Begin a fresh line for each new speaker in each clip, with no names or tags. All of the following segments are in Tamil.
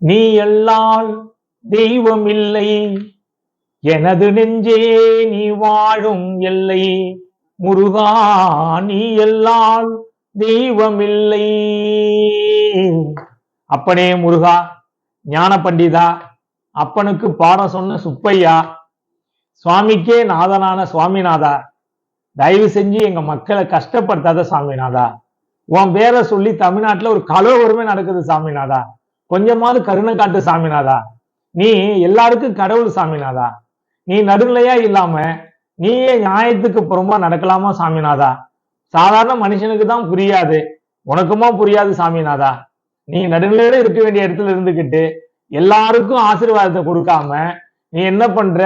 நீ எல்லால் தெய்வம் இல்லை எனது நெஞ்சே நீ வாழும் எல்லை. முருகா நீ எல்லால் தெய்வம் இல்லை அப்பனே முருகா ஞான பண்டிதா அப்பனுக்கு பாடம் சொன்ன சுப்பையா சுவாமிக்கே நாதனான சுவாமிநாதா தயவு செஞ்சு எங்க மக்களை கஷ்டப்படுத்தாத சாமிநாதா உன் பேரை சொல்லி தமிழ்நாட்டில் ஒரு கலவரமே நடக்குது சாமிநாதா கொஞ்சமாவது கருணை காட்டு சாமிநாதா. நீ எல்லாருக்கும் கடவுள் சாமிநாதா. நீ நடுநிலையா இல்லாம நீயே நியாயத்துக்கு புறமா நடக்கலாமா சாமிநாதா? சாதாரண மனுஷனுக்கு தான் புரியாது. உனக்குமா புரியாது சாமிநாதா. நீ நடுநிலையில இருக்க வேண்டிய இடத்துல இருந்துகிட்டு எல்லாருக்கும் ஆசீர்வாதத்தை கொடுக்காம நீ என்ன பண்ற?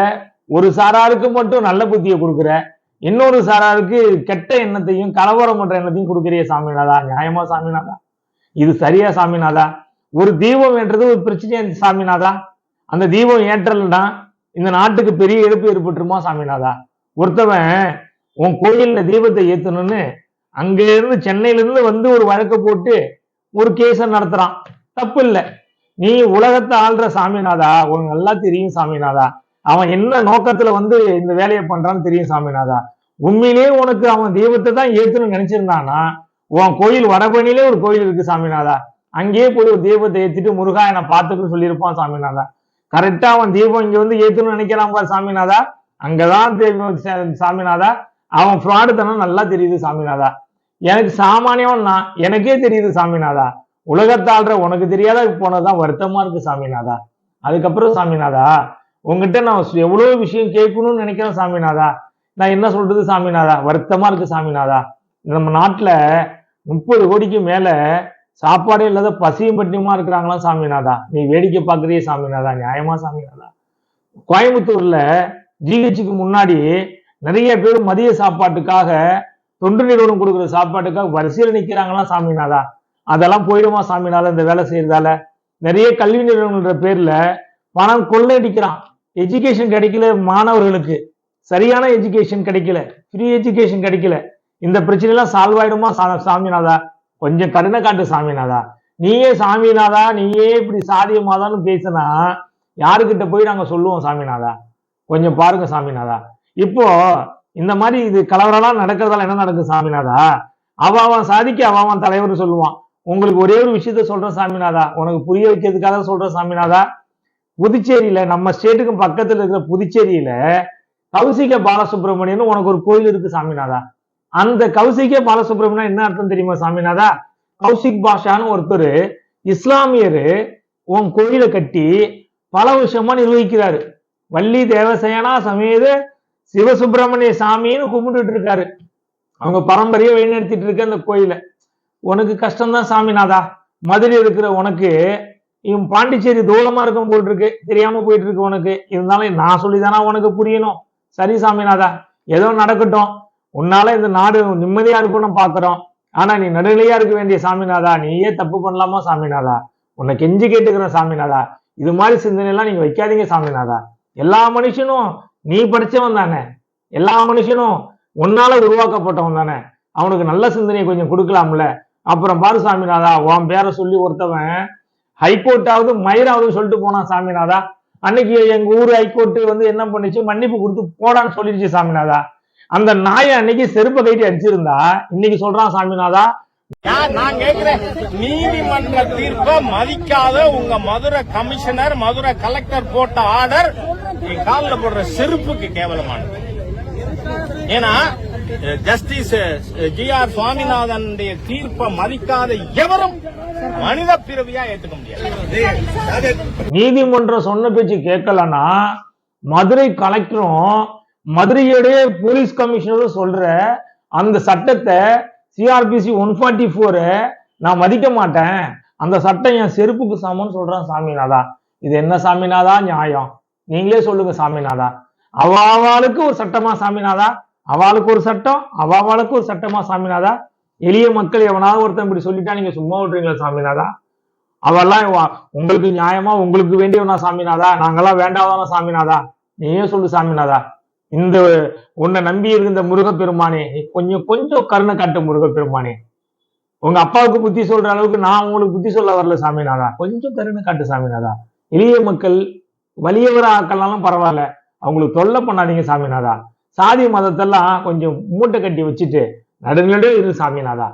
ஒரு சாராருக்கு மட்டும் நல்ல புத்தியை கொடுக்குற. இன்னொரு சாராருக்கு கெட்ட எண்ணத்தையும் கலவரம் பண்ற எண்ணத்தையும் கொடுக்குறிய சாமிநாதா. நியாயமா சாமிநாதா? இது சரியா சாமிநாதா? ஒரு தீபம் ஏற்றது ஒரு பிரச்சனையா சாமிநாதா? அந்த தீபம் ஏற்றல்னா இந்த நாட்டுக்கு பெரிய இழப்பு ஏற்பட்டுருமா சாமிநாதா? ஒருத்தவன் உன் கோயில்ல தீபத்தை ஏத்தணும்னு அங்க இருந்து சென்னையில இருந்து வந்து ஒரு வழக்க போட்டு ஒரு கேஸ நடத்துறான். தப்பு இல்லை. நீ உலகத்தை ஆள்ற சாமிநாதா. உனக்கு நல்லா தெரியும் சாமிநாதா. அவன் என்ன நோக்கத்துல வந்து இந்த வேலையை பண்றான்னு தெரியும் சாமிநாதா. உண்மையிலேயே உனக்கு அவன் தெய்வத்தை தான் ஏத்துன்னு நினைச்சிருந்தானா உன் கோயில் வடபணிலே ஒரு கோயில் இருக்கு சாமிநாதா. அங்கேயே போய் ஒரு தீபத்தை ஏற்றிட்டு முருகா என்னை பார்த்துக்குன்னு சொல்லியிருப்பான் சாமிநாதா. கரெக்டா அவன் தீபம் இங்க வந்து ஏத்தணும்னு நினைக்கிறான் பார் சாமிநாதா. அங்கதான் தெரியும் சாமிநாதா. அவன் ஃப்ராடுத்தனம் நல்லா தெரியுது சாமிநாதா. எனக்கு சாமானியம் நான் எனக்கே தெரியுது சாமிநாதா. உலகத்தாள்ற உனக்கு தெரியாத போனதுதான் வருத்தமா இருக்கு சாமிநாதா. அதுக்கப்புறம் சாமிநாதா உங்ககிட்ட நான் எவ்வளவு விஷயம் கேட்கணும்னு நினைக்கிறேன் சாமிநாதா. நான் என்ன சொல்றது சாமிநாதா? வருத்தமா இருக்கு சாமிநாதா. நம்ம நாட்டுல முப்பது கோடிக்கு மேல சாப்பாடே இல்லாத பசியும் பட்டினியுமா இருக்கிறாங்களாம் சாமிநாதா? நீ வேடிக்கை பார்க்கறியே சாமிநாதா நியாயமா சாமிநாதா? கோயம்புத்தூர்ல ஜிஹெச்சுக்கு முன்னாடி நிறைய பேர் மதிய சாப்பாட்டுக்காக தொண்டு நிறுவனம் கொடுக்குற சாப்பாட்டுக்காக வரிசையில் நிக்கிறாங்களாம் சாமிநாதா? அதெல்லாம் போயிடுமா சாமிநாதா இந்த வேலை செய்யறதால? நிறைய கல்வி நிறுவனம்ன்ற பேர்ல பணம் கொள்ளையடிக்கிறான். எஜுகேஷன் கிடைக்கல மாணவர்களுக்கு. சரியான எஜுகேஷன் கிடைக்கல. ஃப்ரீ எஜுகேஷன் கிடைக்கல. இந்த பிரச்சனை எல்லாம் சால்வ் ஆயிடுமா சா- சாமிநாதா? கொஞ்சம் கருணை காட்டு சாமிநாதா. நீயே சாமிநாதா நீயே இப்படி சாதியமாதான்னு பேசினா யாருக்கிட்ட போய் நாங்க சொல்லுவோம் சாமிநாதா? கொஞ்சம் பாருங்க சாமிநாதா. இப்போ இந்த மாதிரி இது கலவரம்லாம் நடக்கிறதால என்ன நடக்குது சாமிநாதா? அவன் சாதிக்கு அவன் தலைவர் சொல்லுவான். உங்களுக்கு ஒரே ஒரு விஷயத்த சொல்றேன் சாமிநாதா. உனக்கு புரிய வைக்கிறதுக்காக சொல்றேன் சாமிநாதா. புதுச்சேரியில நம்ம ஸ்டேட்டுக்கு பக்கத்துல இருக்கிற புதுச்சேரியில கௌசிக பாலசுப்ரமணியன் உனக்கு ஒரு கோயில் இருக்கு சாமிநாதா. அந்த கௌசிக்கே பாலசுப்ரமணியம் என்ன அர்த்தம் தெரியுமா சாமிநாதா? கௌசிக் பாஷான்னு ஒருத்தர் இஸ்லாமியரு உன் கோயிலை கட்டி பல விஷயமா நிர்வகிக்கிறாரு. வள்ளி தேவசேனா சமேத சிவசுப்பிரமணிய சாமின்னு கும்பிட்டுட்டு இருக்காரு அவங்க பரம்பரையை வழிநடத்திட்டு இருக்க அந்த கோயிலை. உனக்கு கஷ்டம்தான் சாமிநாதா. மதுரை இருக்கிற உனக்கு இவன் பாண்டிச்சேரி தூரமா இருக்கும் போல் இருக்கு தெரியாம போயிட்டு இருக்கு உனக்கு. இருந்தாலும் நான் சொல்லிதானா உனக்கு புரியணும். சரி சாமிநாதா. ஏதோ நடக்கட்டும். உன்னால இந்த நாடு நிம்மதியா இருக்கணும் பாக்குறோம். ஆனா நீ நடுநிலையா இருக்க வேண்டிய சாமிநாதா நீயே தப்பு பண்ணலாமா சாமிநாதா? உன்னை கெஞ்சி கேட்டுக்கிறேன் சாமிநாதா? இது மாதிரி சிந்தனை எல்லாம் நீங்க வைக்காதீங்க சாமிநாதா. எல்லா மனுஷனும் நீ படிச்சவன் தானே. எல்லா மனுஷனும் உன்னால உருவாக்கப்பட்டவன் தானே. அவனுக்கு நல்ல சிந்தனையை கொஞ்சம் கொடுக்கலாம்ல. அப்புறம் பாரு சாமிநாதா உன் பேரை சொல்லி ஒருத்தவன் ஹைகோர்ட்டாவது மயிராவது சொல்லிட்டு போனான் சாமிநாதா. அன்னைக்கு எங்க ஊர் ஹைகோர்ட் வந்து என்ன பண்ணுச்சு? மன்னிப்பு கொடுத்து போடான்னு சொல்லிடுச்சு சாமிநாதா. அந்த நாயை அன்னைக்கு செருப்பை கைட்டி அடிச்சிருந்தா இன்னைக்கு சொல்றான் சாமிநாதா
நான் கேக்குறேன் நீதிமன்ற தீர்ப்பை மதிக்காத உங்க மதுரை கமிஷனர் மதுரை கலெக்டர் போட்ட ஆர்டர் என் காலில் போடுற செருப்புக்கு கேவலமானது. ஏன்னா ஜஸ்டிஸ் ஜி ஆர் சுவாமிநாதன் தீர்ப்பை மதிக்காத எவரும் மனித பிறவியா ஏத்துக்க முடியாது.
நீதிமன்றம் சொன்ன பேச்சு கேட்கலன்னா மதுரை கலெக்டரும் மதுரையுடைய போலீஸ் கமிஷனரும் சொல்ற அந்த சட்டத்தை சிஆர்பிசி ஒன் ஃபார்ட்டி ஃபோரு நான் மதிக்க மாட்டேன். அந்த சட்டம் என் செருப்புக்கு சமம்னு சொல்றான் சாமிநாதா. இது என்ன சாமிநாதா? நியாயம். நீங்களே சொல்லுங்க சாமிநாதா. அவாவாளுக்கு ஒரு சட்டமா சாமிநாதா? அவாளுக்கு ஒரு சட்டம்? அவாவாளுக்கு ஒரு சட்டமா சாமிநாதா? எளிய மக்கள் எவனாவது ஒருத்தன் இப்படி சொல்லிட்டா நீங்க சும்மா விட்டுறீங்களா சாமிநாதா? அவெல்லாம் உங்களுக்கு நியாயமா உங்களுக்கு வேண்டியவனா சாமிநாதா? நாங்கெல்லாம் வேண்டாதவனா சாமிநாதா? நீயே சொல்லு சாமிநாதா. இந்த உன்னை நம்பி இருந்த முருகப்பெருமானே கொஞ்சம் கொஞ்சம் கருணை காட்டு முருகப்பெருமானே. உங்க அப்பாவுக்கு புத்தி சொல்ற அளவுக்கு நான் உங்களுக்கு புத்தி சொல்ல வரல சாமிநாதா. கொஞ்சம் கருணை காட்டு சாமிநாதா. எளிய மக்கள் வலியவர ஆக்கள்னாலும் பரவாயில்ல. அவங்களுக்கு தொல்லை பண்ணாதீங்க சாமிநாதா. சாதி மதத்தெல்லாம் கொஞ்சம் மூட்டை கட்டி வச்சுட்டு நடுநடு இரு சாமிநாதா.